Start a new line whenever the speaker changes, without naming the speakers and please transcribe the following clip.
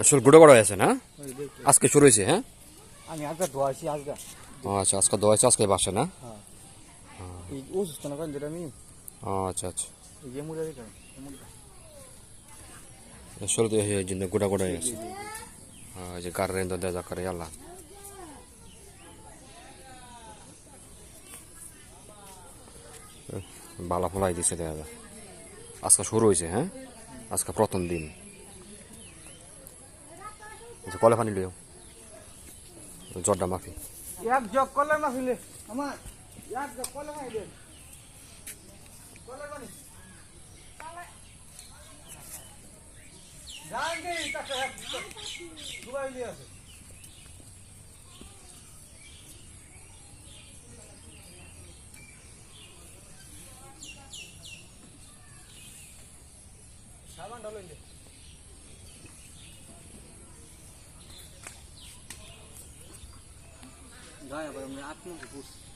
আসলে গুঁড়ো করা হয়েছে না? আজকে শুরু হয়েছে হ্যাঁ?
আমি আজকে ধোয়াছি আজকে।
আচ্ছা আজকে দেওয়া আজকে বাসে না?
এই অসুস্থ না কারণ যেটা আমি?
আচ্ছা আচ্ছা।
এই মুড়ে
শুরু হয়ে জন্য গুঁড়া গুঁড়া হয়ে গেছে হ্যাঁ, এই যে গার রেন্দা দেওয়া যা করে আল্লাহ। বালা ফলাই দিছে দেখা যায় আজকে শুরু হয়েছে হ্যাঁ? আজকে প্রথম দিন। কলে পানি লো জর্ডা মাফি
এক মাফি তাকে দুবাই আসে। Ja, aber wir atmen bewusst.